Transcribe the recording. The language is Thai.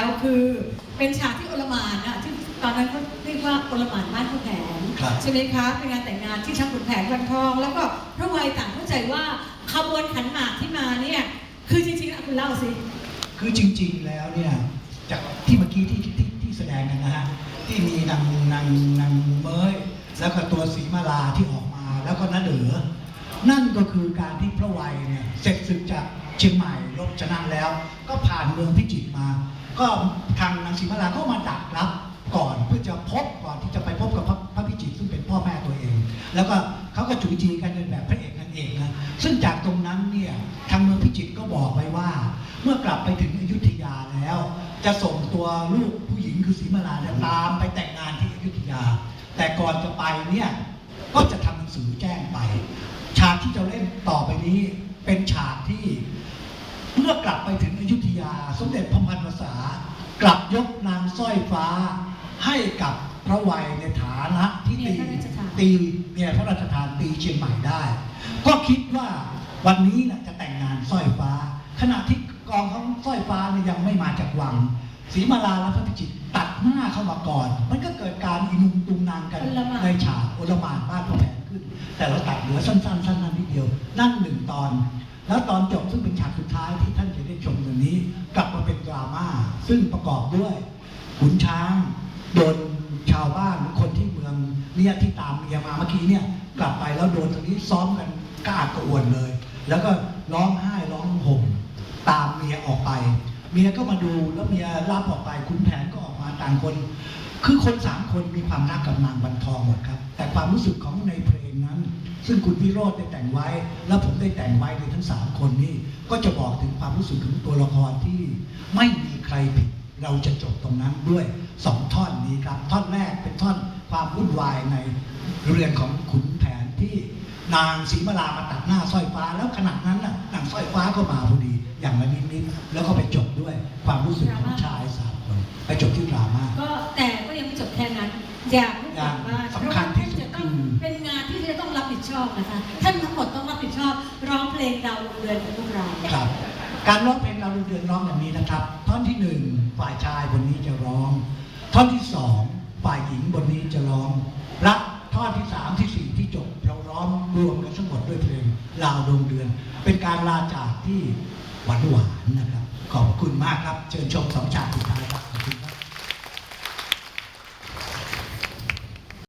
แล้วคือเป็นฉากที่โอลหมานอะที่ตอนนั้นเขาเรียกว่าโอลหมานบ้านขุนแผนครับใช่ไหมคะเป็นงานแต่งงานที่ช่างขุนแผนวันทอง แล้วก็พระวัยต่างเข้าใจว่าขบวนขันหมากที่มาเนี่ยคือจริงๆอะคุณเล่าสิคือจริง ๆแล้วเนี่ยจากที่เมื่อกี้ที่ที่ที่แสดงกันนะฮะที่มีนางนางนางเมยแล้วก็ตัวสีมาลาที่ออกมาแล้วก็นาเดอ๋อนั่นก็คือการที่พระวัยเนี่ยเสร็จศึกจากเชียงใหม่รบชนะแล้ว ก็ผ่านเมืองพิจิตรมา ก็ทางนางสีมาลาก็มาดักรับก่อนเพื่อจะพบก่อนที่จะไปพบกับพระพระพิจิตรซึ่งเป็นพ่อแม่ตัวเอง แล้วก็เขาก็จูจีกันเป็นแบบพระเอกนางเอกนะซึ่งจากตรงนั้นเนี่ยทางเมืองพิจิตรก็บอกไว้ว่า เมื่อกลับไปถึงอยุธยาแล้ว จะส่งตัวลูกผู้หญิงคือศรีมาลาเนี่ยตามไปแต่งงานที่อยุธยา แต่ก่อนจะไปเนี่ยก็จะทำหนังสือแจ้งไป ฉากที่จะเล่นต่อไปนี้เป็นฉากที่เมื่อกลับไปถึงอยุธ ยาสมเด็จพระพันวษากลับยกนางสร้อยฟ้าให้กับพระวัยในฐานะที่ตีเมียพระราชทานตีเมียพระราชทานตีเชียงใหม่ได้ ก็คิดว่าวันนี้นะจะแต่งงานสร้อยฟ้า ขณะที่กองของสร้อยฟ้าเนี่ยยังไม่มาจากวังศรีมาลาและพระพิจิตรตัดหน้าเข้ามาก่อน มันก็เกิดการอินุงตุงนางกันโอลหม่านในฉากโอลหมานบ้านพระแผนขึ้น แต่เราตัดเหลือสั้นๆสั้นๆนิดเดียว นั่นหนึ่งตอน แล้วตอนจบซึ่งเป็นฉากสุดท้ายที่ท่านจะได้ชมวันนี้ กลับมาเป็นดราม่าซึ่งประกอบด้วยขุนช้างโดนชาวบ้านหรือคนที่เมืองเนี่ยที่ตามเมียมาเมื่อกี้เนี่ยกลับไปแล้วโดนตรงนี้ซ้อมกันกล้ากระอ่วนเลย แล้วก็ร้องไห้ร้องห่มตามเมียออกไป เมียก็มาดูแล้วเมียรับออกไปขุนแผนก็ออกมาต่างคน คือคนสามคนมีความรักกับนางวันทองหมดครับ แต่ความรู้สึกของในเพลง ซึ่งคุณวิโรธได้แต่งไว้ แล้วผมได้แต่งไว้ในทั้งสามคนนี่ก็จะบอกถึงความรู้สึกของตัวละครที่ไม่มีใครผิดเราจะจบตรงนั้นด้วยสองท่อนนี้ครับ ท่อนแรกเป็นท่อนความวุ่นวายในเรือนของขุนแผนที่นางศรีมาลามาตัดหน้าสร้อยฟ้า แล้วขณะนั้นน่ะนางสร้อยฟ้าก็มาพอดี อย่างละนิดๆแล้วก็ไปจบด้วยความรู้สึกของชายสามคนไปจบที่ดราม่าก็แต่ก็ยังไม่จบแค่นั้น อยากให้กลับบ้านสำคัญที่ อบนะคะ ท่านทั้งหมดต้องรับผิดชอบร้องเพลงดาวดวงเดือนของพวกเรา ครับ การร้องเพลงเราเดือนร้องอย่างนี้นะครับ ท่อนที่หนึ่งฝ่ายชายบนนี้จะร้อง ท่อนที่สองฝ่ายหญิงบนนี้จะร้อง และท่อนที่สามที่สี่ที่จบ เราร้องรวมกันทั้งหมดด้วยเพลงลาวดวงเดือน เป็นการลาจากที่หวานหวานนะครับ ขอบคุณมากครับ เชิญชมสองฉา